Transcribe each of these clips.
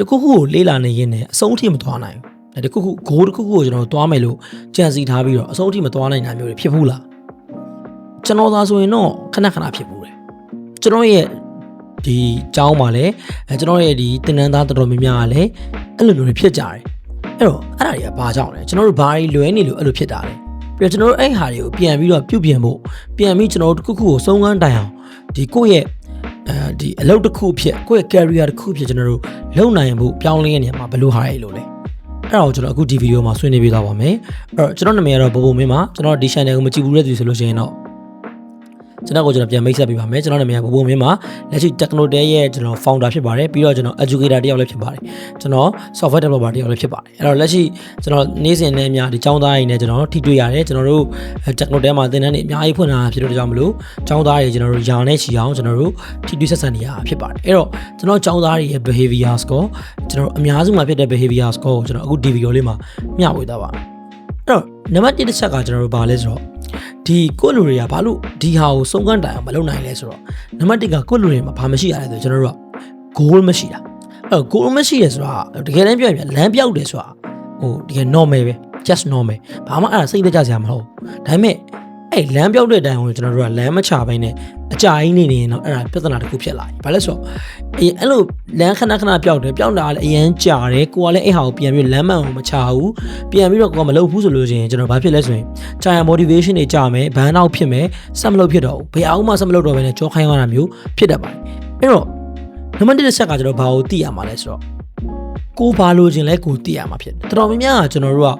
တခုခုကိုလေးလာနေရင်းနဲ့အဆုံးအထိမသွားနိုင်ဘူးတခုခုဂိုးတခုခုကိုကျွန်တော်သွားမယ်လို့ကြံစီထားပြီးတော့အဆုံးအထိမသွားနိုင်တာမျိုးတွေဖြစ်ဘူးလားကျွန်တော်သာဆိုရင်တော့ခဏခဏဖြစ်ဘူးတယ်ကျွန်တော်ရဲ့ဒီကျောင်းမှာလည်းအဲကျွန်တော်ရဲ့ဒီတင်နန်းသားတော်တော်များများကလည်းအဲ့လိုမျိုးတွေဖြစ်ကြတယ်အဲ့တော့အဲ့ဒါတွေကဘာကြောင့်လဲကျွန်တော်တို့ဘာတွေလွဲနေလို့အဲ့လိုဖြစ်တာလဲပြီးတော့ကျွန်တော်တို့အဲ့ဟာတွေကိုပြန်ပြီးတော့ပြုတ်ပြင်ဖို့ပြန်ပြီးကျွန်တော်တို့တစ်ခုခုကိုစုံစမ်းတိုင်အောင်ဒီကိုယ့်ရဲ့ အဲဒီအလုပ်တစ်ခုဖြစ်ကိုယ့်ရဲ့ career တစ်ခုဖြစ်ကျွန်တော်တို့လုပ်နိုင်ဖို့ပြောင်းလဲရနေမှာဘယ်လိုဟာရလို့လဲအဲ့ဒါကိုကျွန်တော်အခုဒီဗီဒီယိုမှာဆွေးနွေးပေးသွားပါမယ်အဲ့တော့ကျွန်တော်နာမည်ကတော့ဘိုဘိုမင်းပါကျွန်တော်ဒီ channel ကိုမကြည့်ဘူးတဲ့သူဆိုလို့ရှိရင်တော့ ကျွန်တော်ကိုကျွန်တော်ပြန်မိတ်ဆက်ပေးပါမယ်ကျွန်တော်နာမည်ကဘိုဘိုမင်းပါလက်ရှိ Technotel ရဲ့ကျွန်တော် founder ဖြစ်ပါတယ်ပြီးတော့ကျွန်တော် educator တယောက်လည်းဖြစ်ပါတယ်ကျွန်တော် software developer တယောက်လည်းဖြစ်ပါတယ်အဲ့တော့လက်ရှိကျွန်တော်နေ့စဉ်နဲ့အများဒီចောင်းသားတွေနဲ့ကျွန်တော်ထိတွေ့ရတယ်ကျွန်တော်တို့ Technotel မှာသင်တန်းတွေအများကြီးဖွင့်လာဖြစ်လို့ကြောင့်မလို့ចောင်းသားတွေကျွန်တော်တို့ယာနဲ့ချီအောင်ကျွန်တော်တို့ထိတွေ့ဆက်ဆံနေရဖြစ်ပါတယ်အဲ့တော့ကျွန်တော်ចောင်းသားတွေရဲ့ behavior score ကျွန်တော်အများစုမှာဖြစ်တဲ့ behavior score ကိုကျွန်တော်အခုဒီဗီဒီယိုလေးမှာမျှဝေသွားပါမယ်အဲ့ တော့နံပါတ်1တစ်ချက်ကကျွန်တော်တို့ဘာလဲဆိုတော့ဒီကိုယ့်လူတွေကဘာလို့ဒီဟာကိုစုံကန်းတိုင်အောင်မလုပ်နိုင်လဲဆိုတော့နံပါတ်1ကကိုယ့်လူတွေမှာဘာမရှိရလဲဆိုကျွန်တော်တို့က goal မရှိတာအဲ့တော့ goal မရှိရဆိုတာတကယ်တမ်းပြောရင်လမ်းပြောက်တယ်ဆိုတာဟိုတကယ် normal ပဲ just normal ဘာမှအဲ့ဒါစိတ်တကြစရာမဟုတ်ဘူးဒါပေမဲ့ အဲ့လမ်းပြောက်တဲ့အတိုင်းကိုကျွန်တော်တို့ကလမ်းမချဘဲနဲ့အကြာကြီးနေနေရင်တော့အဲ့ဒါပြဿနာတစ်ခုဖြစ်လာပြီဘာလဲဆိုတော့အေးအဲ့လိုလမ်းခဏခဏပြောက်တယ်ပြောက်တာလည်းအရန်ကြာတယ်ကိုကလည်းအဲ့ဟာကိုပြန်ပြီးလမ်းမှန်ကိုမချဘူးပြန်ပြီးတော့ကိုကမလုပ်ဘူးဆိုလို့ရှိရင်ကျွန်တော်ဘာဖြစ်လဲဆိုရင်ကြာရ motivation တွေကြာမယ်ဘန်းနောက်ဖြစ်မယ်ဆက်မလုပ်ဖြစ်တော့ဘူးဘယ်အောင်မှဆက်မလုပ်တော့ဘဲနဲ့ကြောခိုင်းရတာမျိုးဖြစ်တတ်ပါတယ်အဲ့တော့နံပါတ်1တစ်ချက်ကကျွန်တော်ဘာကိုသိရမှာလဲဆိုတော့ ကိုဘာလို့ခြင်းလဲကိုသိရမှာဖြစ်တယ်တော်တော်များများကကျွန်တော်တို့က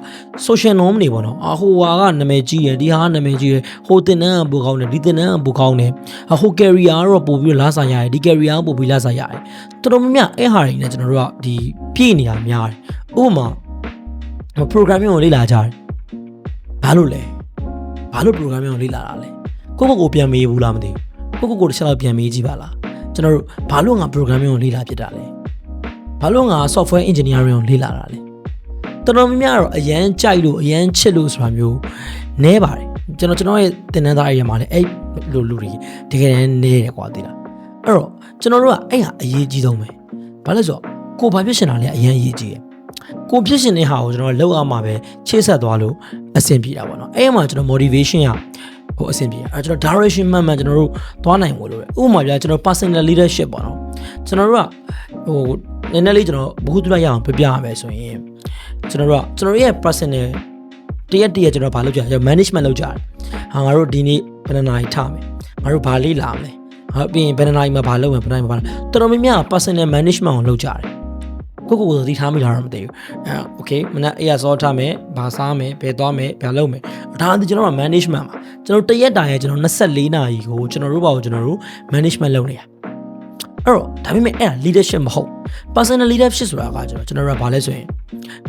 social norm တွေပေါ့နော်အဟိုဟာကနာမည်ကြီးရယ်ဒီဟာကနာမည်ကြီးရယ်ဟိုတင်နန်းကပိုကောင်းတယ်ဒီတင်နန်းကပိုကောင်းတယ်အဟို carrier ကတော့ပို့ပြီးလာစားရတယ်ဒီ carrier ကပို့ပြီးလာစားရတယ်တော်တော်များများအဲ့ဟာတွေနဲ့ကျွန်တော်တို့ကဒီပြည့်နေတာများတယ်ဥပမာ programming ကိုလေ့လာကြတယ်ဘာလို့လဲဘာလို့ programming ကိုလေ့လာတာလဲကိုယ့်ဘက်ကိုပြန်မေးဘူးလားမသိဘူးကိုယ့်ကိုယ်ကိုတစ်ချက်တော့ပြန်မေးကြည့်ပါလားကျွန်တော်တို့ဘာလို့ငါ programming ကိုလေ့လာဖြစ်တာလဲ ဘာလို့ငါ software engineering ကိုလေ့လာတာလဲတော်တော်များများတော့အရန်ကြိုက်လို့အရန်ချစ်လို့ဆိုတာမျိုးနဲပါတယ်ကျွန်တော်ကျွန်တော်ရဲ့သင်တန်းသားအရာမှာလည်းအဲ့လိုလူတွေတကယ်တမ်းနဲတယ်ကွာသိလားအဲ့တော့ကျွန်တော်တို့ကအဲ့ဟာအရေးကြီးဆုံးပဲဘာလဲဆိုတော့ကိုဘာဖြစ်ရှင်တာလဲအရန်အရေးကြီးတယ်ကိုဖြစ်ရှင်တဲ့ဟာကိုကျွန်တော်လောက်အောင်မှာပဲချေးဆက်သွားလို့အဆင်ပြေတာပေါ့နော်အဲ့မှာကျွန်တော် motivation ရဟိုအဆင်ပြေအဲကျွန်တော် direction မှန်မှန်ကျွန်တော်တို့သွားနိုင်ဖို့လို့ဥပမာပြကျွန်တော် personal leadership ပေါ့နော်ကျွန်တော်တို့ကဟို နည်းနည်းလေးကျွန်တော်ဘ ഹു တုရရအောင်ပြပြရမယ်ဆိုရင်ကျွန်တော်တို့ကျွန်တော်ရဲ့ personal တရက်တရက်ကျွန်တော်ဘာလုပ်ကြလဲ management လုပ်ကြတယ်။ဟာငါတို့ဒီနေ့ဘယ်နှနာရီထမယ်။ငါတို့ဘာလေးလာမလဲ။ဟာပြီးရင်ဘယ်နှနာရီမှာဘာလုပ်မယ်ဘယ်နှနာရီမှာဘာတော်တော်များများ personal management ကိုလုပ်ကြတယ်။ကိုကိုကိုသတိထားမိလားတော့မသိဘူး။အဲ okay မနက်အေးရစောထားမယ်။ဘာစားမယ်ဘယ်သွားမယ်ဘယ်လုပ်မယ်။ဒါအတူကျွန်တော်က management မှာကျွန်တော်တရက်တာရဲ့ကျွန်တော်24နာရီကိုကျွန်တော်တို့ဘာကိုကျွန်တော်တို့ management လုပ်နေရ။ အဲ့တော့ဒါပေမဲ့အဲ့ဒါ leadership မဟုတ် personal leadership ဆိုတာကကျွန်တော်ကျွန်တော်တို့ကဘာလဲဆိုရင်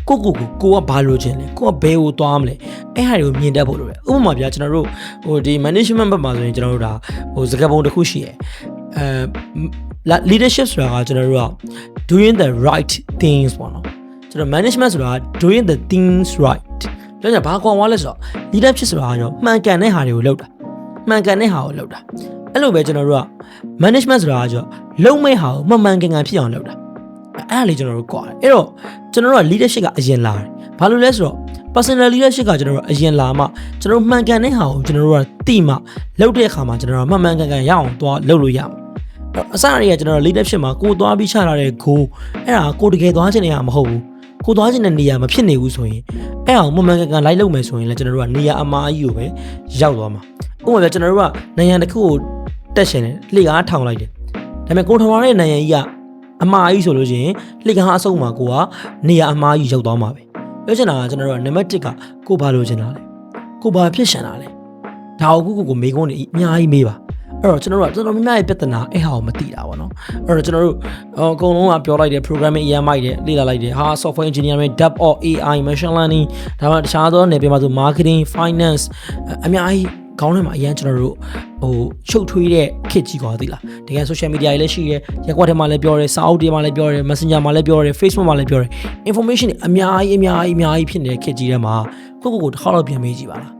ကိုကိုကိုကိုကဘာလိုချင်လဲကိုကဘယ်ကိုသွားမလဲအဲ့ဟာတွေကိုမြင်တတ်ဖို့လိုတယ်ဥပမာပြကျွန်တော်တို့ဟိုဒီ management ဘက်မှာဆိုရင်ကျွန်တော်တို့ဒါဟိုစကားပုံတစ်ခုရှိရယ်အဲ leadership ဆိုတာကကျွန်တော်တို့က doing the right things ပေါ့နော်ကျွန်တော် management ဆိုတာ doing the things right ဒါကြောင့်ဘာကောင်ဝါလဲဆိုတော့ leadership ဆိုတာကမှန်ကန်တဲ့ဟာတွေကိုလုပ်တာမှန်ကန်တဲ့ဟာကိုလုပ်တာ အဲ့လိုပဲကျွန်တော်တို့က management ဆိုတာကကြောလုံမဲ့ဟာကိုမှန်မှန်ကန်ကန်ဖြစ်အောင်လုပ်တာအဲ့ဒါလေးကျွန်တော်တို့ကြွားတယ်အဲ့တော့ကျွန်တော်တို့က leadership ကအရင်လာတယ်ဘာလို့လဲဆိုတော့ personal leadership ကကျွန်တော်တို့အရင်လာမှကျွန်တော်တို့မှန်ကန်တဲ့ဟာကိုကျွန်တော်တို့ကသိမှလုပ်တဲ့အခါမှာကျွန်တော်တို့မှန်မှန်ကန်ကန်ရအောင်သွားလုပ်လို့ရမှာအစရည်ကကျွန်တော်တို့ leadership မှာကိုသွားပြီးချလာတဲ့ goal အဲ့ဒါကိုတကယ်သွားချင်နေတာမဟုတ်ဘူးကိုသွားချင်တဲ့နေရာမဖြစ်နေဘူးဆိုရင်အဲ့အောင်မှန်မှန်ကန်ကန်လိုက်လုပ်မယ်ဆိုရင်လည်းကျွန်တော်တို့ကနေရာအမားကြီးကိုပဲရောက်သွားမှာဥပမာပြကျွန်တော်တို့ကနိုင်ငံတစ်ခုကို တက်ရှင်တယ်လှေကားထောင်လိုက်တယ်ဒါပေမဲ့ကိုထောင်ရတဲ့နိုင်ငံကြီးကအမားကြီးဆိုလို့ရှိရင်လှေကားအဆုံးမှာကိုကနေရာအမားကြီးရောက်သွားမှာပဲပြောချင်တာကကျွန်တော်တို့ကနံပါတ်1ကကိုဘာလို့ချင်တာလဲကိုဘာဖြစ်ရှင်တာလဲဒါကိုကိုကိုကိုမေးခွန်းနေအများကြီးမေးပါအဲ့တော့ကျွန်တော်တို့ကကျွန်တော်များများရဲ့ပြဿနာအဲ့ဟာကိုမသိတာပေါ့နော်အဲ့တော့ကျွန်တော်တို့အကုန်လုံးကပြောလိုက်တယ် programming အရင်မိုက်တယ်လေ့လာလိုက်တယ်ဟာ software engineering dev or AI machine learning ဒါမှတခြားသောနယ်ပယ်မှာဆို marketing finance အများကြီး ခေါင်းထဲမှာအရင်ကျွန်တော်တို့ဟိုချုပ်ထွေးတဲ့ခစ်ကြီးကွာသိလားတကယ် social media တွေလည်းရှိရဲရက်ကွက်ထဲမှာလည်းပြောရဲစာအုပ်တွေမှာလည်းပြောရဲ messenger မှာလည်းပြောရဲ facebook မှာလည်းပြောရဲ information တွေအများကြီးအများကြီးအများကြီးဖြစ်နေတဲ့ခစ်ကြီးထဲမှာကိုကိုကိုတစ်ခါတော့ပြန်မေးကြည့်ပါလား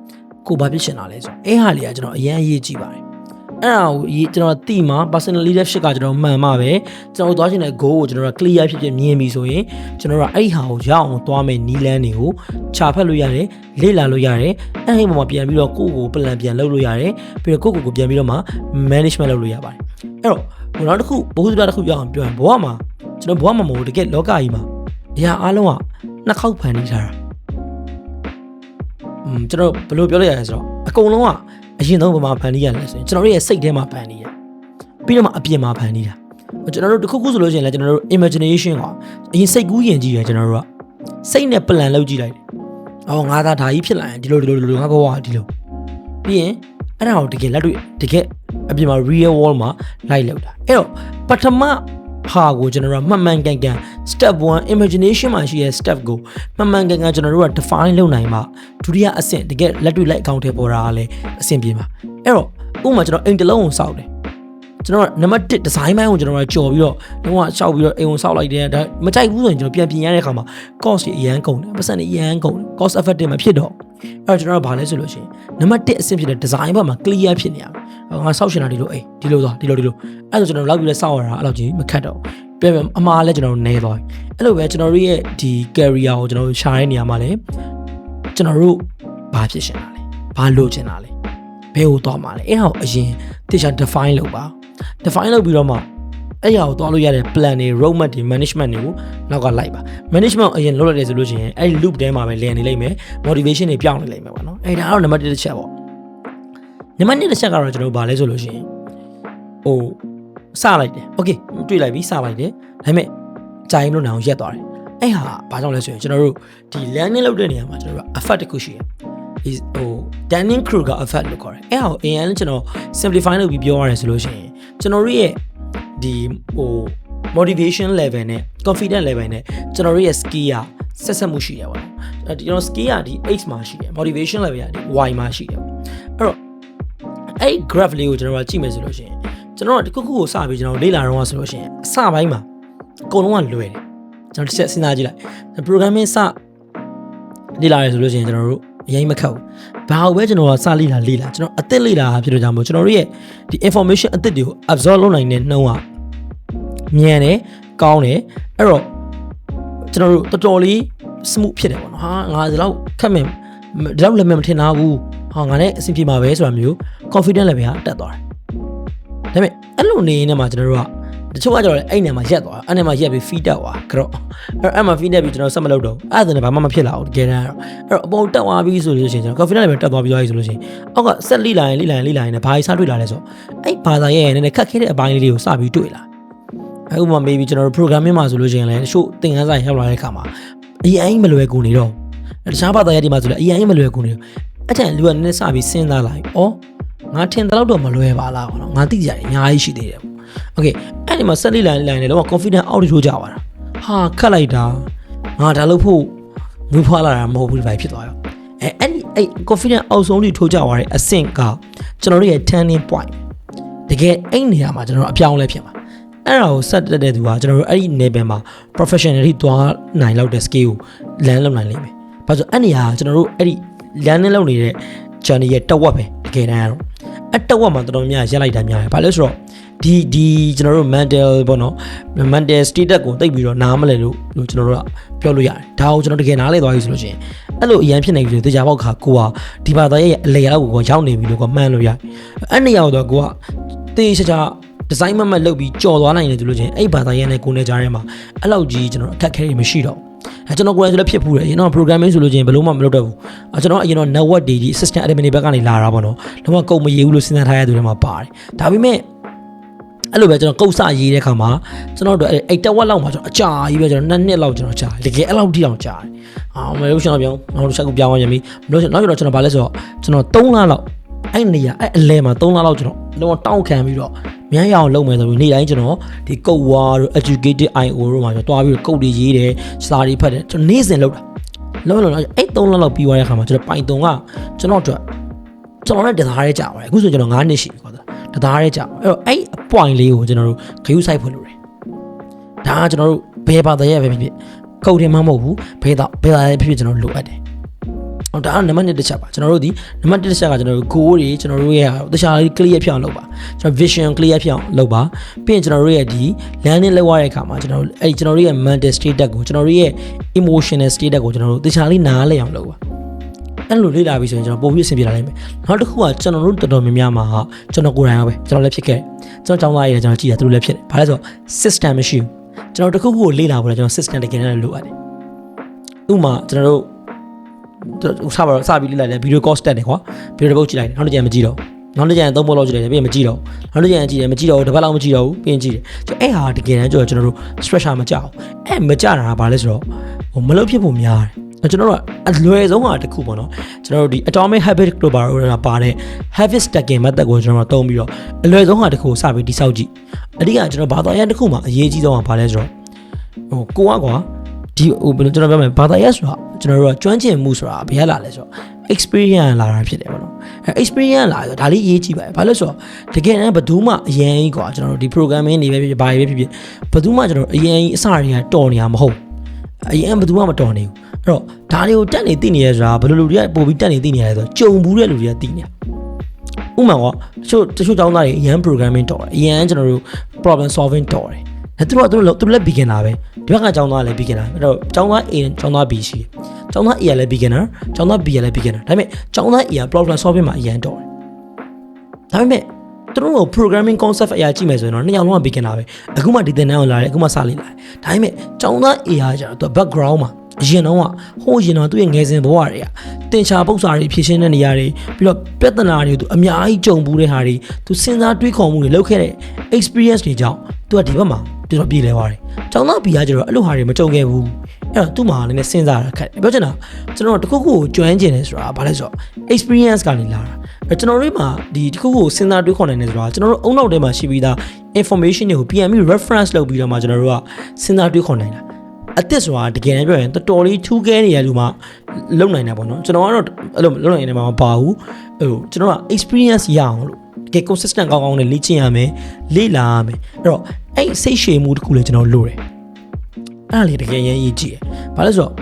ကိုဘာဖြစ်ရှင်တာလဲဆိုအဲဟာလေးကကျွန်တော်အရင်အရေးကြည့်ပါတယ် အဲ့ဒါကိုဒီကျွန်တော်တိမှာ personal leadership ကကျွန်တော်မှန်မှာပဲကျွန်တော်သွားချင်တဲ့ goal ကိုကျွန်တော်က clear ဖြစ်ဖြစ်မြင်ပြီဆိုရင်ကျွန်တော်ကအဲ့ဒီဟာကိုရအောင်သွားမယ်နီးလန်းတွေကိုခြာဖက်လို့ရတယ်လေ့လာလို့ရတယ်အဲ့ဒီပုံမှာပြန်ပြီးတော့ကိုယ့်ကို plan ပြန်လုပ်လို့ရတယ်ပြီးတော့ကိုယ့်ကိုယ်ကိုပြန်ပြီးတော့မှ management လုပ်လို့ရပါတယ်အဲ့တော့ဟိုနောက်တစ်ခုဘုဟုတ္တတစ်ခုပြောအောင်ပြောရင်ဘဝမှာကျွန်တော်ဘဝမှာမဟုတ်တကယ်လောကကြီးမှာအရာအလုံးကနှစ်ခေါက်ဖန်တီးထားတာอืมကျွန်တော်ဘယ်လိုပြောလိုက်ရလဲဆိုတော့အကုန်လုံးက အရင်ဆုံးဘယ်မှာဖန်တီးရလဲဆိုရင်ကျွန်တော်တို့ရဲ့စိတ်ထဲမှာဖန်တီးရပြီးတော့မှအပြင်မှာဖန်တီးတာကျွန်တော်တို့တစ်ခုခုဆိုလို့ရှိရင်လည်းကျွန်တော်တို့ imagination ကအရင်စိတ်ကူးယဉ်ကြည့်ရကျွန်တော်တို့ကစိတ်နဲ့ plan လုပ်ကြည့်လိုက်တယ်။အော်ငါသာဒါကြီးဖြစ်လာရင်ဒီလိုဒီလိုဒီလိုငါဘဝကဒီလိုပြီးရင်အဲ့ဒါကိုတကယ်လက်တွေ့တကယ်အပြင်မှာ real world မှာလိုက်လောက်တာအဲ့တော့ပထမ ဟာကိုကျွန်တော်တို့ကမှန်မှန်ကန်ကန် step 1 imagination မှာရှိတဲ့ step ကိုမှန်မှန်ကန်ကန်ကျွန်တော်တို့က define လုပ်နိုင်မှဒုတိယအဆင့်တကယ်လက်တွေ့လိုက်အကောင့်ထဲပေါ်တာကလည်းအဆင့်ပြေမှာအဲ့တော့ဥပမာကျွန်တော်အိမ်တစ်လုံးကိုစောက်တယ် ကျွန်တော်ကနံပါတ်1 design ဘိုင်းကိုကျွန်တော်ကကြော်ပြီးတော့တော့ရှောက်ပြီးတော့အိမ်ကိုစောက်လိုက်တယ်ဒါမကြိုက်ဘူးဆိုရင်ကျွန်တော်ပြန်ပြင်ရတဲ့အခါမှာ cost ကြီးအရန်ကုန်တယ်ပတ်စံတွေအရန်ကုန်တယ် cost effective မဖြစ်တော့အဲ့တော့ကျွန်တော်ကဘာလဲဆိုလို့ရှိရင်နံပါတ်1အဆင့်ဖြစ်တဲ့ design ဘက်မှာ clear ဖြစ်နေရမယ်ငါစောက်ရှင်တာဒီလိုအေးဒီလိုသွားဒီလိုဒီလိုအဲ့ဒါဆိုကျွန်တော်လောက်ပြီးလဲစောက်ရတာအဲ့လိုကြီးမခတ်တော့ပြန်ပြန်အမှားလဲကျွန်တော်တို့နေသွားပြီအဲ့လိုပဲကျွန်တော်တို့ရဲ့ဒီ career ကိုကျွန်တော်တို့ရှာတဲ့နေရာမှာလဲကျွန်တော်တို့ဘာဖြစ်ရှင်တာလဲဘာလိုချင်တာလဲဘယ်ကိုသွားမှာလဲအဲ့ဒါကိုအရင်တေချာ define လုပ်ပါ define လုပ်ပြီးတော့မှအဲ့ရကိုသွားလို့ရတဲ့ plan တွေ roadmap တွေ management တွေကိုနောက်ကလိုက်ပါ management ကိုအရင်လုပ်လိုက်တယ်ဆိုလို့ရှိရင်အဲ့ဒီ loop ထဲမှာပဲလည်နေလိမ့်မယ် motivation တွေပြောင်းနေလိမ့်မယ်ပေါ့နော်အဲ့ဒါကတော့ number 1တစ်ချက်ပေါ့ number 2တစ်ချက်ကတော့ကျွန်တော်တို့ဗာလဲဆိုလို့ရှိရင်ဟိုစလိုက်တယ် okay တွေ့လိုက်ပြီစလိုက်တယ်ဒါပေမဲ့ဂျိုင်းလို့နာအောင်ရက်သွားတယ်အဲ့ဟာဘာကြောင့်လဲဆိုရင်ကျွန်တော်တို့ဒီ learning လုပ်တဲ့နေရာမှာကျွန်တော်တို့ effect တစ်ခုရှိတယ်ဒီဟို Danning Kruger effect လို့ခေါ်တယ်အဲ့ဟာကို AN ကျွန်တော် simplify လုပ်ပြီးပြောရတယ်ဆိုလို့ရှိရင် ကျွန်တော်တို့ရဲ့ဒီဟို motivation level နဲ့ confidence level နဲ့ကျွန်တော်တို့ရဲ့ skill ကဆက်ဆက်မှုရှိရပါတော့အဲဒီကျွန်တော် skill ကဒီ H မှာရှိတယ် motivation level ကဒီ Y မှာရှိတယ်အဲ့တော့အဲ့ graph လေးကိုကျွန်တော်ကကြည့်မယ်ဆိုလို့ရှိရင်ကျွန်တော်ကတစ်ခုခုကိုစပြီးကျွန်တော်လေ့လာတော့ဆိုလို့ရှိရင်အစပိုင်းမှာအကုန်လုံးကလွယ်တယ်ကျွန်တော်တစ်ချက်စဉ်းစားကြည့်လိုက် programming စလေ့လာရဆိုလို့ရှိရင်ကျွန်တော်တို့ အရင်မခက်ဘူးဘာလို့ပဲကျွန်တော်ကစလေ့လာလေ့လာကျွန်တော်အသက်လေ့လာဖြစ်လို့ကြောင့်မို့ကျွန်တော်တို့ရဲ့ဒီ information အသက်တွေကို absorb လုပ်နိုင်တဲ့နှုံးကမြန်တယ်ကောင်းတယ်အဲ့တော့ကျွန်တော်တို့တော်တော်လေး smooth ဖြစ်တယ်ပေါ့နော်ဟာငါဒီလောက်ခက်မယ်ဒီလောက်လည်းမထင်ထားဘူးဟာငါလည်းအဆင်ပြေမှာပဲဆိုတာမျိုး confidence level ကတက်သွားတယ်ဒါပေမဲ့အဲ့လိုနေနေမှာကျွန်တော်တို့က တချို့ကကျတော့အဲ့နေမှာရက်သွားအဲ့နေမှာရက်ပြီး feed တက်သွားကြတော့အဲ့အဲ့မှာ feed တက်ပြီးကျွန်တော်ဆက်မလုပ်တော့အဲ့ဒါနဲ့ဘာမှမဖြစ်လာဘူးတကယ်တမ်းကတော့အဲ့တော့အပေါ်တက်သွားပြီးဆိုလို့ရှိရင်ကျွန်တော် confidence level တက်သွားပြီးသွားပြီဆိုလို့ရှိရင်အောက်ကဆက်လိလာရင်လိလာရင်လိလာရင်လည်းဘာကြီးစတွေ့လာလဲဆိုအဲ့ဘာသာရဲ့နည်းနည်းခက်ခဲတဲ့အပိုင်းလေးတွေကိုစပြီးတွေ့လာအဲ့ဥပမာ maybe ကျွန်တော်တို့ programming မှာဆိုလို့ရှိရင်လည်းတချို့သင်ခန်းစာရောက်လာတဲ့အခါမှာအရင်မလွယ်ကူနေတော့တခြားဘာသာရဲ့ဒီမှာဆိုလည်းအရင်မလွယ်ကူနေတော့အဲ့ကျန်လူကနည်းနည်းစပြီးစဉ်းစားလိုက်ဩငါထင်တယ်လို့တော့မလွယ်ပါလားပေါ့နော်ငါသိကြတယ်အများကြီးရှိသေးတယ် ပေါ့ okay အဲ့ဒီမှာဆက်လိလိုင်းလိုင်းနဲ့တော့ confidence အောက်ထိုးကြပါတာဟာခတ်လိုက်တာငါဒါလို့ဖို့မွေးဖွားလာတာမဟုတ်ဘူးဒီဘက်ဖြစ်သွားရောအဲအဲ့ဒီအဲ့ confidence အောက်ဆုံးထိထိုးကြသွားတဲ့အဆင့်ကကျွန်တော်တို့ရဲ့ turning point တကယ်အဲ့နေရာမှာကျွန်တော်တို့အပြောင်းလဲဖြစ်မှာအဲ့ဒါကိုဆက်တက်တဲ့သူကကျွန်တော်တို့အဲ့ဒီ level မှာ professionally သွားနိုင်လောက်တဲ့ skill ကို learn လုပ်နိုင်လိမ့်မယ်။ဘာလို့အဲ့နေရာကကျွန်တော်တို့အဲ့ဒီ learning လုပ်နေတဲ့ journey ရဲ့တဝက်ပဲတကယ်တမ်းကတော့ အဲ့တဝက်မှာတော်တော်များရက်လိုက်တာများတယ်။ဘာလို့ဆိုတော့ဒီဒီကျွန်တော်တို့ mental ပေါ့နော် mental status ကိုတိတ်ပြီးတော့နားမလဲလို့လို့ကျွန်တော်တို့ကပြောလို့ရတယ်။ဒါကိုကျွန်တော်တကယ်နားလဲသွားပြီဆိုလို့ရှိရင်အဲ့လိုအရန်ဖြစ်နေပြီဆိုတေချာပေါက်ခါကိုကဒီဘာသာရဲ့အလေရောက်ကိုရောက်နေပြီလို့ကမှန်းလို့ရတယ်။အဲ့နေရာတော့ကိုကတေးချာချာဒီဇိုင်းမမတ်လုပ်ပြီးကြော်သွားနိုင်တယ်ဆိုလို့ချင်းအဲ့ဘာသာရေးနဲ့ကိုယ်နဲ့ကြားထဲမှာအဲ့လောက်ကြီးကျွန်တော်အခက်ခဲတွေမရှိတော့အဲ ကျွန်တော်ကိုယ်လည်းဖြစ်ဖူးတယ်ကျွန်တော် programming ဆိုလို့ချင်းဘယ်လို့မှမလုပ်တော့ဘူးအဲကျွန်တော်အရင်တော့ network တွေဒီ assistant admin တွေဘက်ကနေလာတာပေါ့နော်တော့ကုန်မရေးဘူးလို့စဉ်းစားထားရတဲ့သူတွေမှာပါတယ်ဒါပေမဲ့အဲ့လိုပဲကျွန်တော်ကုတ်စရေးတဲ့ခါမှာကျွန်တော်တို့အဲ့တက်ဝက်လောက်မှာကျွန်တော်အကြာကြီးပဲကျွန်တော်နှစ်နှစ်လောက်ကျွန်တော်ကြာတကယ်အဲ့လောက်ထိအောင်ကြာတယ်အာမလို့ကျွန်တော်ပြောင်းနောက်တစ်ချက်ကိုပြောင်းရရင်ပြီးလို့နောက်ကျွန်တော်ကျွန်တော်ဗာလဲဆိုတော့ကျွန်တော်3လလောက် အဲ့နေရအဲ့အလဲမှာ3လလောက်ကျွန်တော်တော့တောင်းခံပြီးတော့မြန်ရအောင်လုပ်မယ်ဆိုပြီးနေ့တိုင်းကျွန်တော်ဒီကုတ်ဝါတို့ educated IO တို့မှာကျွန်တော်တွားပြီးတော့ကုတ်တွေရေးတယ်စာတွေဖတ်တယ်ကျွန်တော်နေ့စဉ်လုပ်တာလုံးလုံးအဲ့3လလောက်ပြီးသွားတဲ့အခါမှာကျွန်တော်ပိုင်တုံကကျွန်တော်တို့ကျွန်တော်နဲ့တသားရဲကြာပါတယ်အခုဆိုကျွန်တော်9နှစ်ရှိပြီကွာတသားရဲကြာအဲ့တော့အဲ့အ point လေးကိုကျွန်တော်တို့ဂရုစိုက်ဖွင့်လို့တယ်ဒါကကျွန်တော်တို့ဘယ်ဘာသာရဲ့ပဲဖြစ်ဖြစ်ကုတ်တယ်မှမဟုတ်ဘူးဘယ်တော့ဘယ်သာရဲ့ဖြစ်ဖြစ်ကျွန်တော်လိုအပ်တယ် ဟောဒါကနံပါတ်1တစ်ချက်ပါကျွန်တော်တို့ဒီနံပါတ်1တစ်ချက်ကကျွန်တော်တို့ goal တွေကျွန်တော်တို့ရဲ့တခြားလေး clear ဖြစ်အောင်လုပ်ပါကျွန်တော် vision clear ဖြစ်အောင်လုပ်ပါပြီးရင်ကျွန်တော်တို့ရဲ့ဒီ landing လောက်ရတဲ့အခါမှာကျွန်တော်တို့အဲ့ဒီကျွန်တော်တို့ရဲ့ mental state ကိုကျွန်တော်တို့ရဲ့ emotional state ကိုကျွန်တော်တို့တခြားလေးနားလည်အောင်လုပ်ပါအဲ့လိုလေ့လာပြီးဆိုရင်ကျွန်တော်ပို့ပြီးအဆင်ပြေလာနိုင်မယ်နောက်တစ်ခုကကျွန်တော်တို့တော်တော်များများမှာကျွန်တော်ကိုယ်တိုင်ရောပဲကျွန်တော်လည်းဖြစ်ခဲ့ကျွန်တော်ကျောင်းသားရေးကျွန်တော်ကြည့်တာသူတို့လည်းဖြစ်တယ်ဘာလဲဆိုတော့ system မရှိဘူးကျွန်တော်တစ်ခုခုကိုလေ့လာဖို့လည်းကျွန်တော် system တကယ်နဲ့လိုအပ်တယ်ဥပမာကျွန်တော်တို့ စပါတော့စပြီးလေ့လာတယ်ဗီဒီယိုကော့စတက်တယ်ကွာဗီဒီယိုတစ်ပုတ်ကြည့်လိုက်တယ်နောက်တစ်ကြိမ်မကြည့်တော့နောက်တစ်ကြိမ်သုံးပုတ်လောက်ကြည့်လိုက်တယ်ပြီးရင်မကြည့်တော့နောက်တစ်ကြိမ်ကြည့်တယ်မကြည့်တော့ဘူးတစ်ပတ်လောက်မကြည့်တော့ဘူးပြီးရင်ကြည့်တယ်ကျွန်တော်အဲ့ဟာတကယ်တမ်းကျွန်တော်တို့ structure မကြောက်အဲ့မကြတာကဘာလဲဆိုတော့ဟိုမလုပ်ဖြစ်ဖို့များတယ်ကျွန်တော်တို့ကအလွယ်ဆုံးဟာတစ်ခုပေါ့နော်ကျွန်တော်တို့ဒီ atomic habit လို့ပါတော့ပါတဲ့ habit stacking method ကိုကျွန်တော်တို့သုံးပြီးတော့အလွယ်ဆုံးဟာတစ်ခုကိုစပြီးတိဆောက်ကြည့်အဓိကကျွန်တော်ဘာသာရပ်တစ်ခုမှာအရေးကြီးဆုံးဟာဘာလဲဆိုတော့ဟိုကိုကကွာ ဒီဟိုဘယ်လိုကျွန်တော်ပြောမလဲဘာသာရပ်ဆိုတာကျွန်တော်တို့ကကျွမ်းကျင်မှုဆိုတာဘယ်ရလာလဲဆိုတော့ experience လာတာဖြစ်တယ်ပေါ့နော်အဲ experience လာဆိုဒါလေးအရေးကြီးပါတယ်ဘာလို့ဆိုတော့တကယ်တမ်းဘယ်သူမှအရင်ကြီးကွာကျွန်တော်တို့ဒီ programming တွေပဲဖြစ်ဖြစ်ဘာတွေပဲဖြစ်ဖြစ်ဘယ်သူမှကျွန်တော်တို့အရင်ကြီးအစတွေကတော်နေတာမဟုတ်အရင်ဘယ်သူမှမတော်နေဘူးအဲ့တော့ဒါတွေကိုတက်နေသိနေရဆိုတာဘယ်လိုလူတွေကပို့ပြီးတက်နေသိနေရလဲဆိုတော့ကြုံဘူးတဲ့လူတွေကသိနေဥမာကတချို့တချို့ကျောင်းသားတွေအရင် programming တော်တယ်အရင်ကျွန်တော်တို့ problem solving တော်တယ်အဲသူတို့ကသူတို့သူတို့လည်း beginner ပဲ ဒီဘက်ကကျောင်းသားလည်း beginner အဲ့တော့ကျောင်းသား A ကျောင်းသား B ရှိတယ်ကျောင်းသား A ကလည်း beginner ကျောင်းသား B ကလည်း beginner ဒါပေမဲ့ကျောင်းသား A က problem solving မှာအရင်တော်တယ်ဒါပေမဲ့သူတို့ကို programming concept အရာကြည့်မယ်ဆိုရင်တော့နှစ်ယောက်လုံးက beginner ပဲအခုမှဒီသင်တန်းကိုလာတယ်အခုမှစလေးလာတယ်ဒါပေမဲ့ကျောင်းသား A ကကျတော့သူ background မှာ အရင်တော့ကဟိုးရင်တော့သူ့ရဲ့ငယ်စဉ်ဘဝတွေကတင်ချာပု္ပ္ပစာတွေဖြည့်ရှင်းတဲ့နေရာတွေပြီးတော့ပြဿနာတွေကိုသူအများကြီးကြုံဘူးတဲ့ဟာတွေသူစဉ်းစားတွေးခေါ်မှုတွေလုပ်ခဲ့တဲ့ experience တွေကြောင့်သူကဒီဘက်မှာတော်တော်ပြည်လဲသွားတယ်။ကျောင်းသားဘီကကျတော့အဲ့လိုဟာတွေမကြုံခဲ့ဘူး။အဲ့တော့သူ့မှာလည်းနည်းစဉ်းစားရခက်တယ်။ပြောချင်တာကျွန်တော်တခုခုကိုကျွမ်းကျင်တယ်ဆိုတာဘာလဲဆိုတော့ experience ကနေလာတာ။အဲ့ကျွန်တော်တို့မှာဒီတခုခုကိုစဉ်းစားတွေးခေါ်နိုင်တယ်ဆိုတာကျွန်တော်တို့အုံနောက်ထဲမှာရှိပြီးသား information တွေကိုပြန်ပြီး reference လုပ်ပြီးတော့မှကျွန်တော်တို့ကစဉ်းစားတွေးခေါ်နိုင်တာ။ အသက်ဆိုတာတကယ်တမ်းပြောရင်တော်တော်လေးထူးခဲနေရလူမှလုံနိုင်တာပေါ့နော်ကျွန်တော်ကတော့အဲ့လိုလုံနိုင်နေမှာမပါဘူးဟိုကျွန်တော်က experience ရအောင်လို့တကယ် consistent ကောင်းကောင်းနဲ့လေ့ကျင့်ရမယ်လေ့လာရမယ်အဲ့တော့အဲ့စိတ်ရှည်မှုတစ်ခုလည်းကျွန်တော်လိုတယ်အဲ့ဒါလေးတကယ်ရမ်းရေးကြည့်တယ်ဘာလို့ဆိုတော့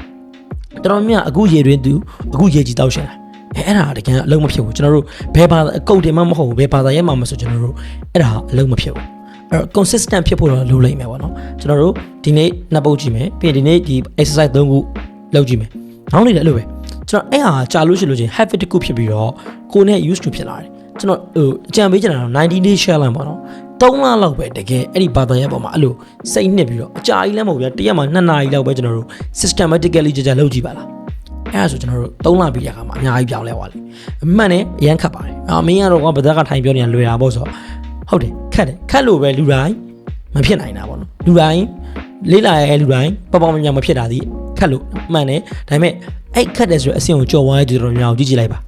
တော်တော်များအခုရေတွင်သူအခုရေကြီးတောက်ရှင်လာအဲအဲ့ဒါတကယ်အလုံးမဖြစ်ဘူးကျွန်တော်တို့ဘယ်ဘာအကုတ်တင်မှမဟုတ်ဘူးဘယ်ဘာသာရဲမှမဆိုကျွန်တော်တို့အဲ့ဒါအလုံးမဖြစ်ဘူး အဲ့တော့ consistent ဖြစ်ဖို့တော့လိုလိမ့်မယ်ပေါ့နော်ကျွန်တော်တို့ဒီနေ့နှစ်ပုတ်ကြည့်မယ်ပြီးရင်ဒီနေ့ဒီ exercise ၃ခုလုပ်ကြည့်မယ်နောက်နေ့လည်းအဲ့လိုပဲကျွန်တော်အဲ့ဟာကြာလို့ရှိလို့ချင်း habit တစ်ခုဖြစ်ပြီးတော့ကိုယ်နဲ့ used to ဖြစ်လာတယ်ကျွန်တော်ဟိုအကြံပေးချင်တာတော့90 day challenge ပေါ့နော်3လလောက်ပဲတကယ်အဲ့ဒီဘာသာရပ်ပေါ်မှာအဲ့လိုစိတ်နှစ်ပြီးတော့အကြာကြီးလည်းမဟုတ်ဗျာတရက်မှာ2နာရီလောက်ပဲကျွန်တော်တို့ systematically ကြကြလုပ်ကြည့်ပါလားအဲ့ဒါဆိုကျွန်တော်တို့3လပြီးရခါမှာအများကြီးပြောင်းလဲသွားလိမ့်အမှန်နဲ့အရန်ခတ်ပါတယ်အာမင်းကတော့ကဗဒက်ကထိုင်ပြောနေတာလွယ်တာပေါ့ဆိုတော့ ဟုတ်တယ်ခတ်တယ်ခတ်လို့ပဲလူတိုင်းမဖြစ်နိုင်တာပေါ့နော်လူတိုင်းလေးလာရဲ့လူတိုင်းပေါ့ပေါ့မြမြမဖြစ်တာဒီခတ်လို့မှန်တယ်ဒါပေမဲ့အဲ့ခတ်တယ်ဆိုတဲ့အဆင့်ကိုကြော်ဝါးကြည့်တော်များအောင်ကြည့်ကြည့်လိုက်ပါ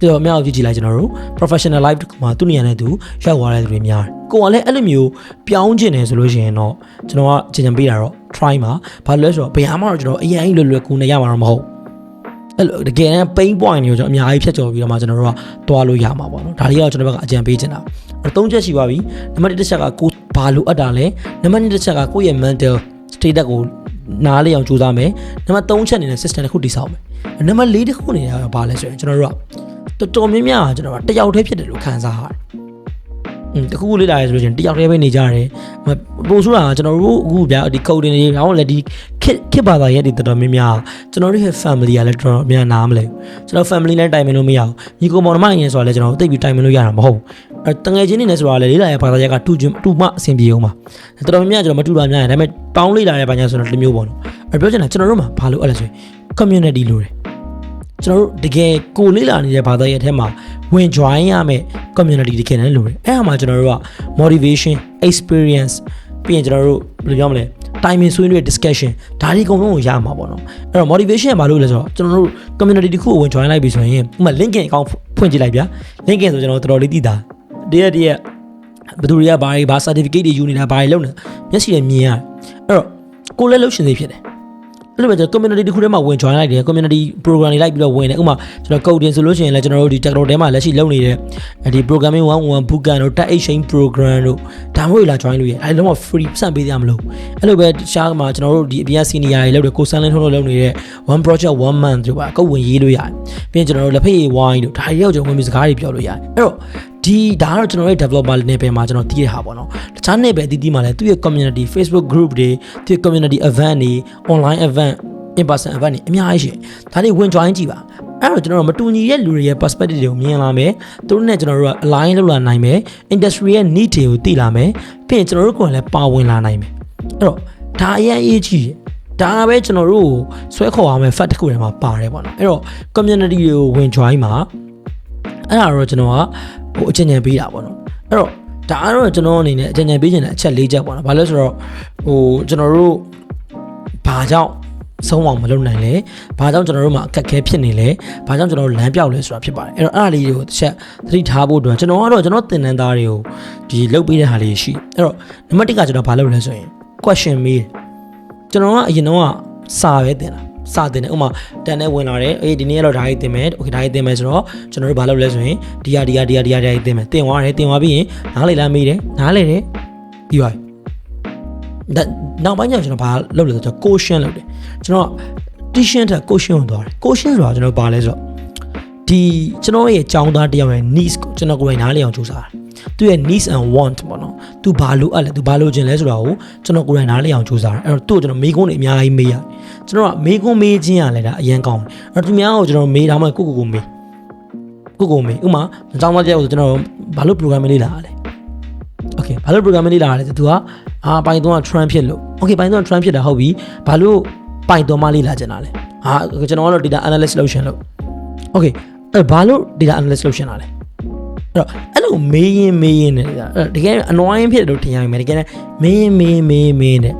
တော်တော်များအောင်ကြည့်ကြည့်လိုက်ကျွန်တော်တို့ professional life တခုမှာသူ့နေရာနဲ့သူရောက်သွားတဲ့သူတွေများတယ်ကိုကလည်းအဲ့လိုမျိုးပြောင်းကျင်တယ်ဆိုလို့ရှိရင်တော့ကျွန်တော်ကကြင်ကြံပေးတာတော့ try မှာဘာလို့လဲဆိုတော့ဘယ်ဟာမှတော့ကျွန်တော်အရင်လွယ်လွယ်ကူနေရမှာတော့မဟုတ်အဲ့လိုတကယ်တမ်း pain point တွေကိုကျွန်တော်အများကြီးဖြတ်ကျော်ပြီးတော့မှကျွန်တော်တို့ကတွားလို့ရမှာပေါ့နော်ဒါလေးကတော့ကျွန်တော်ဘက်ကအကြံပေးချင်တာ အဲ့သုံးချက်ရှိပါပြီနံပါတ်1တစ်ချက်ကကိုဘာလိုအပ်တာလဲနံပါတ်2တစ်ချက်ကကိုယ့်ရဲ့ mental state ကိုနားလေအောင်ကြိုးစားမယ်နံပါတ်3ချက်အနေနဲ့ system တစ်ခုတည်ဆောက်မယ်နံပါတ်4တစ်ခုအနေနဲ့ဘာလဲဆိုရင်ကျွန်တော်တို့ကတော်တော်များများကျွန်တော်ကတယောက်တည်းဖြစ်တယ်လို့ခံစားရတယ်อืมတခုခုလေးလာရဲဆိုလို့ချင်းတယောက်တည်းပဲနေကြတယ်ပို့ဆိုတာကကျွန်တော်တို့အခုဗျာဒီ coding တွေဘာလို့လဲဒီ kit kit ဘာသာရဲ့ဒီတော်တော်များများကျွန်တော်တို့ရဲ့ family ကလည်းတော်တော်များနားမလဲကျွန်တော် family နဲ့တိုင်ပင်လို့မရဘူးညီကိုမောင်နှမရင်ဆိုတာလည်းကျွန်တော်တို့သိပြီးတိုင်ပင်လို့ရတာမဟုတ်ဘူးအဲ တငယ်ချင်းနေနဲ့ဆိုတာလည်းလေးလာရဲ့ဘာသာရက်ကတူတူမှအဆင်ပြေအောင်ပါတော်တော်များများကျွန်တော်မတူတာများတယ်ဒါပေမဲ့ပေါင်းလေးလာတဲ့ဘာညာဆိုတော့တစ်မျိုးပေါ့နော်အဲပြောချင်တာကျွန်တော်တို့မှာဘာလို့အဲ့လဲဆိုရင် community လို့တယ်ကျွန်တော်တို့တကယ်ကိုလေးလာနေတဲ့ဘာသာရပ်ထဲမှာဝင် join ရမယ့် community တကယ်လည်းလိုတယ်အဲ့ဟာမှာကျွန်တော်တို့က motivation experience ပြီးရင်ကျွန်တော်တို့ဘယ်လိုပြောမလဲ timing ဆွေးနွေး discussion ဒါတွေအကုန်လုံးကိုရမှာပေါ့နော်အဲ့တော့ motivation ကဘာလို့လဲဆိုတော့ကျွန်တော်တို့ community တစ်ခုကိုဝင် join လိုက်ပြီဆိုရင်ဥပမာ LinkedIn account ဖွင့်ကြည့်လိုက်ဗျာ LinkedIn ဆိုကျွန်တော်တော်တော်လေးသိတာ တရက်တရက်ဘယ်သူတွေကဘာတွေဘာ certificate တွေယူနေတာဘာတွေလုပ်နေတာမျက်စိနဲ့မြင်ရတယ်အဲ့တော့ကိုလည်းလှုပ်ရှင်သေးဖြစ်တယ်အဲ့လိုပဲကျွန်တော် community တစ်ခုထဲမှာဝင် join လိုက်တယ် community program တွေလိုက်ပြီးတော့ဝင်တယ်ဥပမာကျွန်တော် coding ဆိုလို့ရှိရင်လည်းကျွန်တော်တို့ဒီ techno ထဲမှာလက်ရှိလုပ်နေတဲ့ဒီ programming 101 bootcamp တို့ tech exchange program တို့ဒါမျိုးတွေလာ join လို့ရတယ်အဲ့လုံးဝ free စံပေးရမလို့အဲ့လိုပဲရှားမှာကျွန်တော်တို့ဒီအပြင် senior တွေလုပ်တယ်ကိုစန်းလင်းထုံးလို့လုပ်နေတဲ့ one project one month တို့ပါအကုတ်ဝင်ရေးလို့ရတယ်ပြီးရင်ကျွန်တော်တို့လက်ဖက်ရည်ဝိုင်းတို့ဒါတွေရောက်ကျွန်တော်ဝင်ပြီးစကားတွေပြောလို့ရတယ်အဲ့တော့ ဒီဒါကတော့ကျွန်တော်ရဲ့ developer နယ်ပယ်မှာကျွန်တော်တည်ရတာပေါ့နော်တခြားနယ်ပယ်အသီးသီးမှာလည်းသူ့ရဲ့ community Facebook group တွေသူ့ရဲ့ community event တွေ online event in person event တွေအများကြီးရှိတယ်ဒါတွေဝင် join ကြည့်ပါအဲ့တော့ကျွန်တော်တို့မတူညီတဲ့လူတွေရဲ့ perspective တွေကိုမြင်လာမယ်သူတို့နဲ့ကျွန်တော်တို့က align လုပ်လာနိုင်မယ် industry ရဲ့ need တွေကိုသိလာမယ်ပြီးရင်ကျွန်တော်တို့ကလည်းပါဝင်လာနိုင်မယ်အဲ့တော့ဒါအရင်အရေးကြီးတယ်ဒါပဲကျွန်တော်တို့ဆွဲခေါ်ရမယ် fact တစ်ခုထဲမှာပါတယ်ပေါ့နော်အဲ့တော့ community တွေကိုဝင် join မှာအဲ့ဒါတော့ကျွန်တော်က ဟိုအချင်းချင်းပေးတာပေါ့နော်အဲ့တော့ဒါကတော့ကျွန်တော်အနေနဲ့အချင်းချင်းပေးချင်တဲ့အချက်၄ချက်ပေါ့နော်ဘာလို့လဲဆိုတော့ဟိုကျွန်တော်တို့ဘာကြောင့်ဆုံးအောင်မလုပ်နိုင်လဲဘာကြောင့်ကျွန်တော်တို့မှာအခက်အခဲဖြစ်နေလဲဘာကြောင့်ကျွန်တော်တို့လမ်းပြောက်လဲဆိုတာဖြစ်ပါတယ်အဲ့တော့အဲ့ဒါလေးတွေကိုတစ်ချက်သတိထားဖို့အတွက်ကျွန်တော်ကတော့ကျွန်တော်သင်တန်းသားတွေကိုဒီလုပ်ပေးတဲ့ဟာလေးရှိအဲ့တော့နံပါတ်1ကကျွန်တော်ဘာလုပ်လဲဆိုရင် question မေးကျွန်တော်ကအရင်တော့စာပဲတင်တာ စာတင်တယ်ဥမာတန်နဲ့ဝင်လာတယ်အေးဒီနေ့ကတော့ဒါကြီးတင်မယ်โอเคဒါကြီးတင်မယ်ဆိုတော့ကျွန်တော်တို့ဘာလုပ်လဲဆိုရင်ဒီဟာဒီဟာဒီဟာဒီဟာဒီဟာတင်မယ်တင်သွားတယ်တင်သွားပြီးရင်နားလေလားမေးတယ်နားလေတယ်ပြီးသွားပြီဒါနောက်ပိုင်းကျကျွန်တော်ဘာလုပ်လဲဆိုတော့ question လုပ်တယ်ကျွန်တော် tuition တက် question ကိုသွားတယ် question ဆိုတာကျွန်တော်ဘာလဲဆိုတော့ဒီကျွန်တော်ရဲ့ចောင်းသားတယောက်ရဲ့ needs ကိုကျွန်တော်ကိုယ်တိုင်နားလည်အောင်စူးစမ်းတယ် သူ့ရဲ့ needs and want ပေါ့နော်သူဘာလိုအပ်လဲသူဘာလိုချင်လဲဆိုတာကိုကျွန်တော်ကိုယ်တိုင်နားလည်အောင်ကြိုးစားတယ်အဲ့တော့သူ့ကိုကျွန်တော်မေးခွန်းတွေအများကြီးမေးရတယ်ကျွန်တော်ကမေးခွန်းမေးခြင်းရလဲဒါအရင်ကောင်းတယ်အဲ့တော့သူများကိုကျွန်တော်မေးထားမှကိုကိုကိုမေးကိုကိုမေးဥမာကျောင်းသားတယောက်ဆိုကျွန်တော်ဘာလို့ programming လေ့လာရလဲ okay ဘာလို့ programming လေ့လာရလဲသူကအာ Python က trend ဖြစ်လို့ okay Python က trend ဖြစ်တာဟုတ်ပြီဘာလို့ Python မှလေ့လာချင်တာလဲဟာကျွန်တော်ကတော့ data analyst လုပ်ရှင်လို့ okay အဲဘာလို့ data analyst လုပ်ရှင်တာလဲ တော့အဲ့လိုမေးရင်မေးရင်နေတာအဲ့တကယ် annoying ဖြစ်တယ်လို့ထင်ရမယ်တကယ်လည်းမေးရင်မေးမေးမေးနေ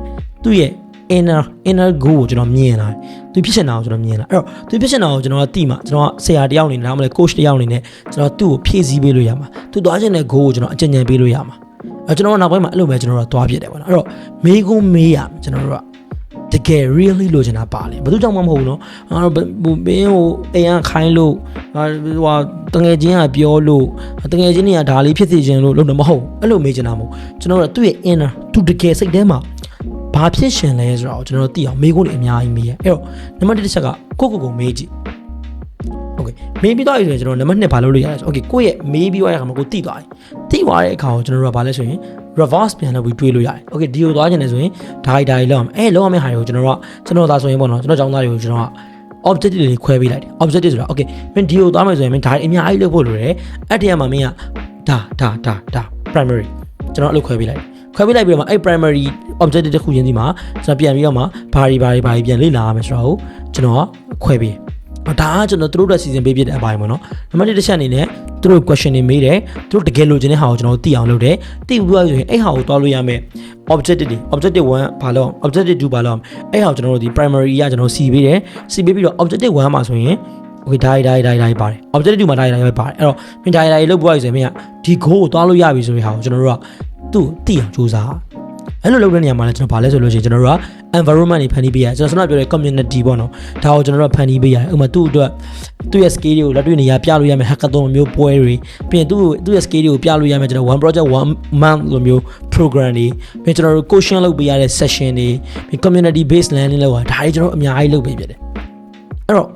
သူ့ရဲ့ inner inner goal ကိုကျွန်တော်မြင်လာတယ်သူဖြစ်ချင်တာကိုကျွန်တော်မြင်လာအဲ့တော့သူဖြစ်ချင်တာကိုကျွန်တော်ကတိမှကျွန်တော်ကဆရာတယောက်အနေနဲ့ဒါမှမဟုတ် coach တယောက်အနေနဲ့ကျွန်တော်သူ့ကိုဖြည့်ဆည်းပေးလို့ရမှာသူသွားချင်တဲ့ goal ကိုကျွန်တော်အကြံဉာဏ်ပေးလို့ရမှာအဲ့ကျွန်တော်ကနောက်ပိုင်းမှာအဲ့လိုပဲကျွန်တော်တို့သွားပြတယ်ပေါ့နော်အဲ့တော့မေးခွန်းမေးရမယ်ကျွန်တော်တို့က တကယ် really လိုချင်တာပါလေဘယ်သူကြောင့်မှမဟုတ်ဘူးเนาะအာဟိုဘင်းဟိုအိမ်ကခိုင်းလို့ဟာဟိုတငယ်ချင်းကပြောလို့တငယ်ချင်းတွေကဒါလေးဖြစ်စီခြင်းလို့လုပ်တော့မဟုတ်အဲ့လိုမေးချင်တာမဟုတ်ကျွန်တော်တို့သူ့ရဲ့ inner သူတကယ်စိတ်ထဲမှာဘာဖြစ်ရှင်လဲဆိုတော့ကျွန်တော်တို့သိအောင်မေးခွန်းတွေအများကြီးမေးရအဲ့တော့နံပါတ်1တစ်ချက်ကကိုကိုကိုမေးကြည့်โอเคမေးပြီးတော့ဆိုရင်ကျွန်တော်နံပါတ်2ဘာလုပ်လို့ရလဲဆိုโอเคကိုယ့်ရဲ့မေးပြီးသွားတဲ့အခါမှာကိုသိသွားတယ်သိသွားတဲ့အခါကိုကျွန်တော်တို့ကဘာလဲဆိုရင် reverse ပြန်လုပ်ပြီးတွေးလို့ရတယ်။ Okay ဒီကိုသွားချင်တယ်ဆိုရင်ဒါဒါတွေလောက်အောင်အဲလောက်အောင်မယ့်ဟာတွေကိုကျွန်တော်တို့ကကျွန်တော်သာဆိုရင်ပေါ့နော်ကျွန်တော်ចောင်းသားတွေကိုကျွန်တော်က objective တွေခွဲပေးလိုက်တယ် objective ဆိုတာ okay မင်းဒီကိုသွားမယ်ဆိုရင်မင်းဒါအများကြီးလုပ်ဖို့လိုတယ်အဲ့ဒီကမှမင်းကဒါဒါဒါဒါ primary ကျွန်တော်အဲ့လိုခွဲပေးလိုက်ခွဲပေးလိုက်ပြီးတော့မှအဲ့ primary objective တစ်ခုချင်းစီမှာကျွန်တော်ပြန်ပြီးတော့မှဘာတွေဘာတွေဘာတွေပြန်လေ့လာရမယ်ဆိုတော့ကျွန်တော်ကခွဲပေး ဒါကကျွန်တော်တို့တို့စီစဉ်ပေးပြတဲ့အပိုင်းပေါ့နော်နံပါတ်1တစ်ချက်အနေနဲ့သူတို့ question တွေမေးတယ်သူတို့တကယ်လိုချင်တဲ့ဟာကိုကျွန်တော်သိအောင်လုပ်တယ်သိပြီးတော့ဆိုရင်အဲ့ဟာကိုတွားလို့ရမယ် objective တွေ objective 1ဘာလို့ objective 2ဘာလို့အဲ့ဟာကိုကျွန်တော်တို့ဒီ primary ကကျွန်တော်စီပေးတယ်စီပေးပြီးတော့ objective 1မှာဆိုရင် okay ဒါဒါဒါဒါပါတယ် objective 2မှာဒါဒါဒါပါတယ်အဲ့တော့မင်းဒါဒါလုပ်ပွားရဆိုရင်မင်းကဒီ goal ကိုတွားလို့ရပြီဆိုတဲ့ဟာကိုကျွန်တော်တို့ကသူ့သိအောင်စူးစမ်း အဲ့လိုလုပ်တဲ့နေရာမှာလည်းကျွန်တော်ဗာလဲဆိုလို့ရှိရင်ကျွန်တော်တို့က environment တွေဖန်တီးပေးရတယ်ကျွန်တော်ဆက်ပြောတဲ့ community ပေါ့နော်ဒါကိုကျွန်တော်တို့ဖန်တီးပေးရတယ်ဥပမာသူ့အတွက်သူ့ရဲ့ skill တွေကိုလက်တွေ့နေရာပြလို့ရမယ် hackathon မျိုးပွဲတွေပြီးရင်သူ့သူ့ရဲ့ skill တွေကိုပြလို့ရမယ်ကျွန်တော် one project one month လိုမျိုး program တွေပြီးကျွန်တော်တို့ coaching လုပ်ပေးရတဲ့ session တွေပြီး community based learning လောက်တာဒါတွေကျွန်တော်အများကြီးလုပ်ပေးပြတယ်အဲ့တော့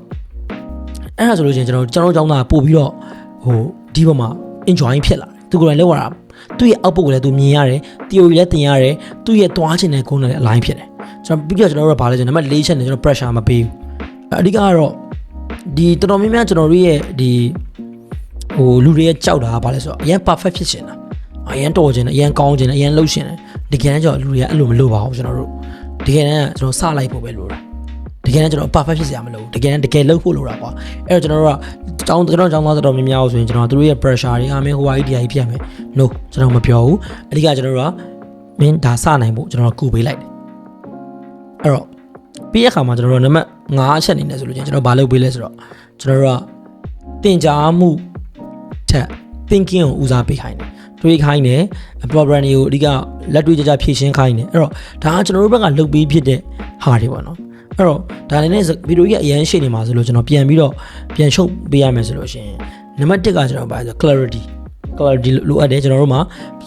အဲ့ဒါဆိုလို့ရှိရင်ကျွန်တော်ကျွန်တော်ကျောင်းသားပို့ပြီးတော့ဟိုဒီဘက်မှာ enjoy ဖြစ်လာတယ်သူကိုယ်တိုင်လောက်ရတာ သူ့ရဲ့ output ကိုလည်းသူမြင်ရတယ် theory လည်းသင်ရတယ်သူ့ရဲ့သွားချင်တဲ့ကုန်းလည်း align ဖြစ်တယ်ကျွန်တော်ပြီးတော့ကျွန်တော်တို့ကဘာလဲဆိုတော့နံပါတ်၄ချက်နဲ့ကျွန်တော် pressure မပေးဘူးအဓိကကတော့ဒီတော်တော်များများကျွန်တော်တို့ရဲ့ဒီဟိုလူတွေရဲ့ကြောက်တာကဘာလဲဆိုတော့အရင် perfect ဖြစ်ရှင်တာအရင်တော်ခြင်းတယ်အရင်ကောင်းခြင်းတယ်အရင်လှုပ်ရှင်တယ်တကယ်တမ်းကျတော့လူတွေကအဲ့လိုမလုပ်ပါဘူးကျွန်တော်တို့တကယ်တမ်းကျွန်တော်စလိုက်ဖို့ပဲလိုတာတ ကယ်တမ်းကျွန်တော် perfect ဖြစ်စရာမလိုဘူးတကယ်တမ်းတကယ်လုပ်ဖို့လိုတာကွာအဲ့တော့ကျွန်တော်တို့ကကျောင်းကျွန်တော်ကျောင်းသားတော်တော်များများဆိုရင်ကျွန်တော်တို့ရဲ့ pressure တွေအားမင်းဟိုဟာကြီးဒီဟာကြီးပြတ်မယ် no ကျွန်တော်မပြောဘူးအဓိကကျွန်တော်တို့ကမင်းဒါစနိုင်ဖို့ကျွန်တော်ကူပေးလိုက်တယ်အဲ့တော့ပြီးရခါမှာကျွန်တော်တို့နံပါတ်5အချက်အနေနဲ့ဆိုလို့ချင်းကျွန်တော်ဘာလုပ်ပေးလဲဆိုတော့ကျွန်တော်တို့ကတင်ကြားမှုထက် thinking ကိုဦးစားပေးခိုင်းတယ်တွေးခိုင်းတယ် problem တွေကိုအဓိကလက်တွေ့ကြကြဖြေရှင်းခိုင်းတယ်အဲ့တော့ဒါကကျွန်တော်တို့ဘက်ကလုပ်ပြီးဖြစ်တဲ့ဟာတွေပေါ့နော် အဲ့တော့ဒါလည်းနဲ့ဗီဒီယိုကြီးကအရန်ရှိနေမှာဆိုလို့ကျွန်တော်ပြန်ပြီးတော့ပြန်ရှုပ်ပေးရမယ်ဆိုလို့ရှင်နံပါတ်1ကကျွန်တော်ပါဆို clarity clarity လိုအပ်တယ်ကျွန်တော်တို့မှာ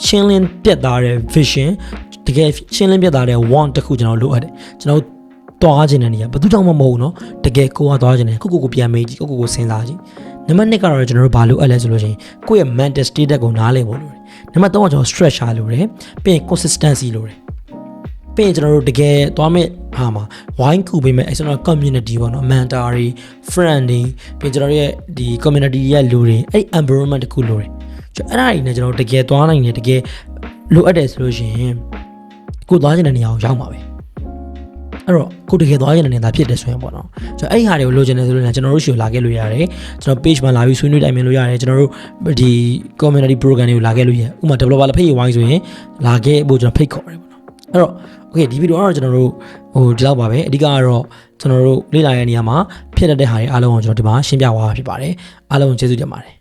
ရှင်းလင်းပြတ်သားတဲ့ vision တကယ်ရှင်းလင်းပြတ်သားတဲ့ want တစ်ခုကျွန်တော်လိုအပ်တယ်ကျွန်တော်သွားခြင်းတဲ့နေရာဘာသူကြောင့်မှမဟုတ်နော်တကယ်ကိုကသွားခြင်းတဲ့ကိုကိုကိုပြန်မေးကြည့်ကိုကိုကိုစဉ်းစားကြည့်နံပါတ်2ကတော့ကျွန်တော်တို့ဘာလိုအပ်လဲဆိုလို့ရှိရင်ကိုယ့်ရဲ့ mental state ကိုနားလည်ဖို့လိုတယ်နံပါတ်3ကကျွန်တော် structure လိုတယ်ပြီးရင် consistency လိုတယ်ပြီးရင်ကျွန်တော်တို့တကယ်သွားမယ့် ဟာမှာဝိုင်းကူပေးမဲ့အဲကျွန်တော် community ပေါ့နော် mentor တွေ friend တွေပြီးရင်ကျွန်တော်တို့ရဲ့ဒီ community ရဲ့လူတွေအဲ့ environment တစ်ခုလိုတယ်ကျွန်တော်အဲ့ဒါတွေနဲ့ကျွန်တော်တို့တကယ်သွားနိုင်တယ်တကယ်လိုအပ်တယ်ဆိုလို့ရှိရင်ကိုသွားချင်တဲ့နေရာကိုရောက်မှာပဲအဲ့တော့ကိုတကယ်သွားချင်တဲ့နေရာဖြစ်တယ်ဆိုရင်ပေါ့နော်ကျွန်တော်အဲ့ဒီဟာတွေကိုလိုချင်တယ်ဆိုလို့လည်းကျွန်တော်တို့ရှိကိုလာခဲ့လို့ရတယ်ကျွန်တော် page မှာလာပြီးဆွေးနွေးတိုင်ပင်လို့ရတယ်ကျွန်တော်တို့ဒီ community program တွေကိုလာခဲ့လို့ရတယ်ဥပမာ developer လက်ဖိတ်ဝိုင်းဆိုရင်လာခဲ့ဖို့ကျွန်တော်ဖိတ်ခေါ်တယ်ပေါ့နော်အဲ့တော့ okay ဒီဗီဒီယိုကတော့ကျွန်တော်တို့ ဟိုဒီလောက်ပါပဲအဓိကကတော့ကျွန်တော်တို့လေ့လာရတဲ့နေရာမှာဖြစ်တတ်တဲ့ဟာတွေအားလုံးကိုကျွန်တော်ဒီမှာရှင်းပြသွားတာဖြစ်ပါတယ်အားလုံးကိုကျေးဇူးတင်ပါတယ်